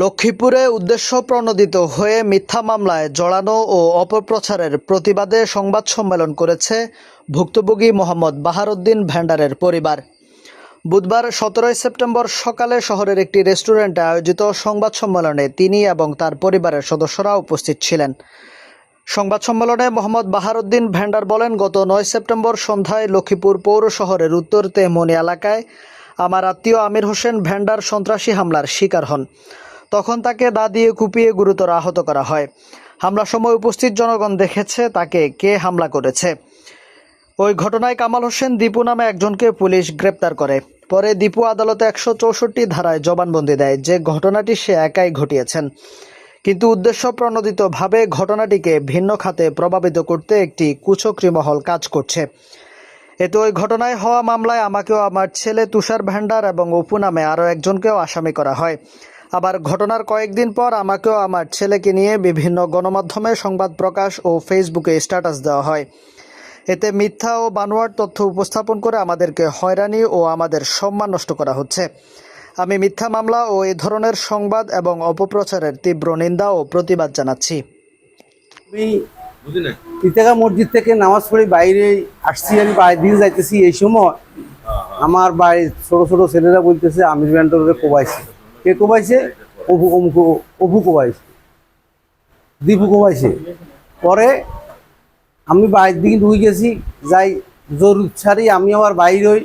লক্ষ্মীপুরে উদ্দেশ্য প্রণোদিত হয়ে মিথ্যা মামলায় জড়ানো ও অপপ্রচারের প্রতিবাদে সংবাদ সম্মেলন করেছে ভুক্তভোগী মোহাম্মদ বাহারুদ্দিন ভ্যান্ডারের পরিবার। বুধবার সতেরোই সেপ্টেম্বর সকালে শহরের একটি রেস্টুরেন্টে আয়োজিত সংবাদ সম্মেলনে তিনি এবং তার পরিবারের সদস্যরা উপস্থিত ছিলেন। সংবাদ সম্মেলনে মোহাম্মদ বাহারুদ্দিন ভ্যান্ডার বলেন, গত নয় সেপ্টেম্বর সন্ধ্যায় লক্ষ্মীপুর পৌর শহরের উত্তর তেহমনি এলাকায় আমার আত্মীয় আমির হোসেন ভ্যান্ডার সন্ত্রাসী হামলার শিকার হন। তখন তাকে দা দিয়ে কুপিয়ে গুরুতর আহত করা হয়। হামলার সময় উপস্থিত জনগণ দেখেছে তাকে কে হামলা করেছে। ওই ঘটনায় কামাল হোসেন দীপু নামে একজনকে পুলিশ গ্রেপ্তার করে। পরে দীপু আদালতে একশো চৌষট্টি ধারায় জবানবন্দি দেয় যে ঘটনাটি সে একাই ঘটিয়েছেন। কিন্তু উদ্দেশ্য প্রণোদিতভাবে ঘটনাটিকে ভিন্ন খাতে প্রভাবিত করতে একটি কুচক্রি মহল কাজ করছে। এতে ওই ঘটনায় হওয়া মামলায় আমাকেও আমার ছেলে তুষার ভান্ডার এবং অপু নামে আরও একজনকেও আসামি করা হয়। আবার ঘটনার কয়েকদিন পর আমাকেও আমার ছেলেকে নিয়ে বিভিন্ন গণমাধ্যমে সংবাদ প্রকাশ ও ফেসবুকে স্ট্যাটাস দেওয়া হয়। এতে মিথ্যা ও বানোয়ার তথ্য উপস্থাপন করে আমাদেরকে হয়রানি ও আমাদের সম্মান নষ্ট করা হচ্ছে। আমি মিথ্যা মামলা ও এই ধরনের সংবাদ এবং অপপ্রচারের তীব্র নিন্দা ও প্রতিবাদ জানাচ্ছি। আমি ইতেগা মসজিদ থেকে নামাজ পড়ে বাইরে আসছি আমি বাইরে দিকে যাইতেছি এই সময়। আমার বাড়ির ছোট ছোট ছেলেরা বলতেছে আমির ব্যান্ডরে কোবাইছে। কে কোবাইছে? অভু অমুক অভু কোবাইছে। দীপু কোবাইছে। পরে আমি বাইরের দিকে ঢুকে গেছি, যাই জোর ছাড়ি আমি আমার বাইরে হই,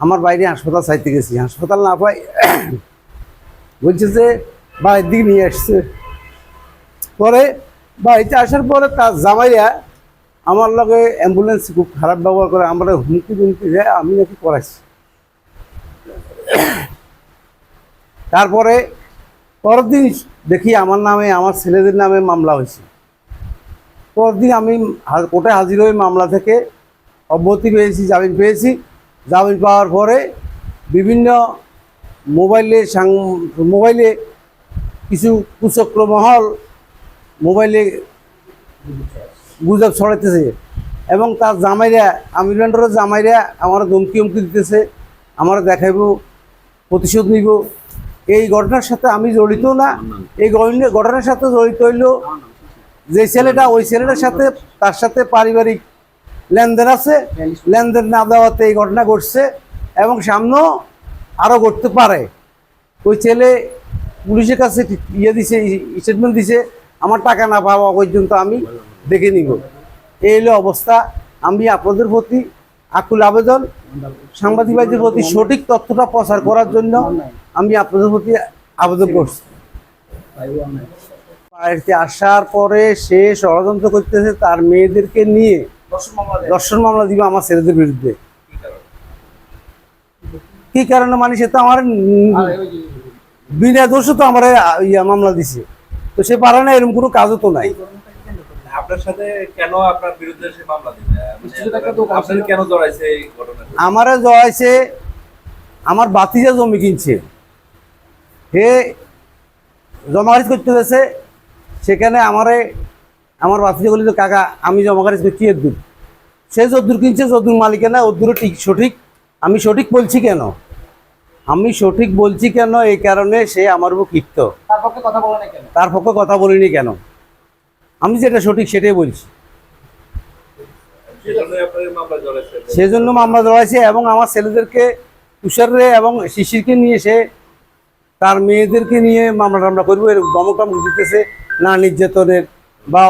আমার বাইরে হাসপাতাল চাইতে গেছি। হাসপাতাল না পাই বলছে যে বাইরের দিকে নিয়ে আসছে। পরে বাড়িতে আসার পরে তার জামাইয়া আমার লগে অ্যাম্বুলেন্স খুব খারাপ ব্যবহার করে, আমরা হুমকি দুমকি দেয়, আমি নাকি করাইছি তারপরে পরের দিন দেখি আমার নামে, আমার ছেলেদের নামে মামলা হয়েছে। পরের দিন আমি কোর্টে হাজির হয়ে মামলা থেকে অব্যাহতি পেয়েছি, জামিন পেয়েছি। জামিন পাওয়ার পরে বিভিন্ন মোবাইলে সাং- মোবাইলে কিছু কুচক্র মহল মোবাইলে গুজব ছড়াইতেছে এবং তার জামাইরা, আমির ব্যান্ডরের জামাইরা আমার ধমকি উমকি দিতেছে। আমার দেখাইব, প্রতিশোধ নিব। এই ঘটনার সাথে আমি জড়িত না। এই ঘটনার সাথে জড়িত হইল যে ছেলেটা, ওই ছেলেটার সাথে তার সাথে পারিবারিক লেনদেন আছে। লেনদেন না দেওয়াতে এই ঘটনা ঘটছে এবং সামনেও আরও ঘটতে পারে। ওই ছেলে পুলিশের কাছে ইয়ে দিছে স্টেটমেন্ট দিছে, আমার টাকা না পাওয়া পর্যন্ত আমি দেখে নিব। এই হলো অবস্থা। আমি আপনাদের প্রতি আকুল আবেদন সাংবাদিকদের প্রতি সঠিক তথ্যটা প্রচার করার জন্য আমি আপনাদের প্রতি আবেদন করছি। বাড়িতে আসার পরে সে ষড়যন্ত্র করতেছে তার মেয়েদেরকে নিয়ে। দর্শন মামলা দিবে আমার ছেলেদের বিরুদ্ধে। কি কারণে মানে সে তো আমার বিনা দোষ তো আমার ইয়া মামলা দিছে। তো সে পারে না এরকম কোনো কাজও তো নাই। আপনার সাথে কেন আপনার বিরুদ্ধে সে মামলা দিবে কেন জড়াইছে এই ঘটনায় আমারে জড়াইছে আমার বাতিজা জমি কিনছে। হে জমাখারিজ করতে গেছে সেখানে আমারে আমার বাতিজা বলি কাকা আমি জমাখারিজ করছি এর সে যদ্দূর কিনছে যদ্দূর মালিকানা ওদ্দূরে ঠিক সঠিক। আমি সঠিক বলছি কেন? আমি সঠিক বলছি কেন? এই কারণে সে আমার উপর ক্ষিপ্ত। তার পক্ষে কথা বলে না কেন? তার পক্ষে কথা বলিনি কেন? আমি যেটা সঠিক সেটাই বলছি। সেজন্য মামলা জড়াইছে এবং আমার ছেলেদেরকে তুষারে এবং শিশিরকে নিয়ে সে তার মেয়েদেরকে নিয়ে মামলা টামলা করব এরকম দমক টমক দিতেছে না নির্যাতনের বা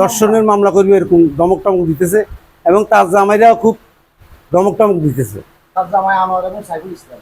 দর্শনের মামলা। করবে এরকম দমক টমক দিতেছে এবং তার জামাইরাও খুব দমক টমক দিতেছে। তার জামাই আমার সাইফুল ইসলাম।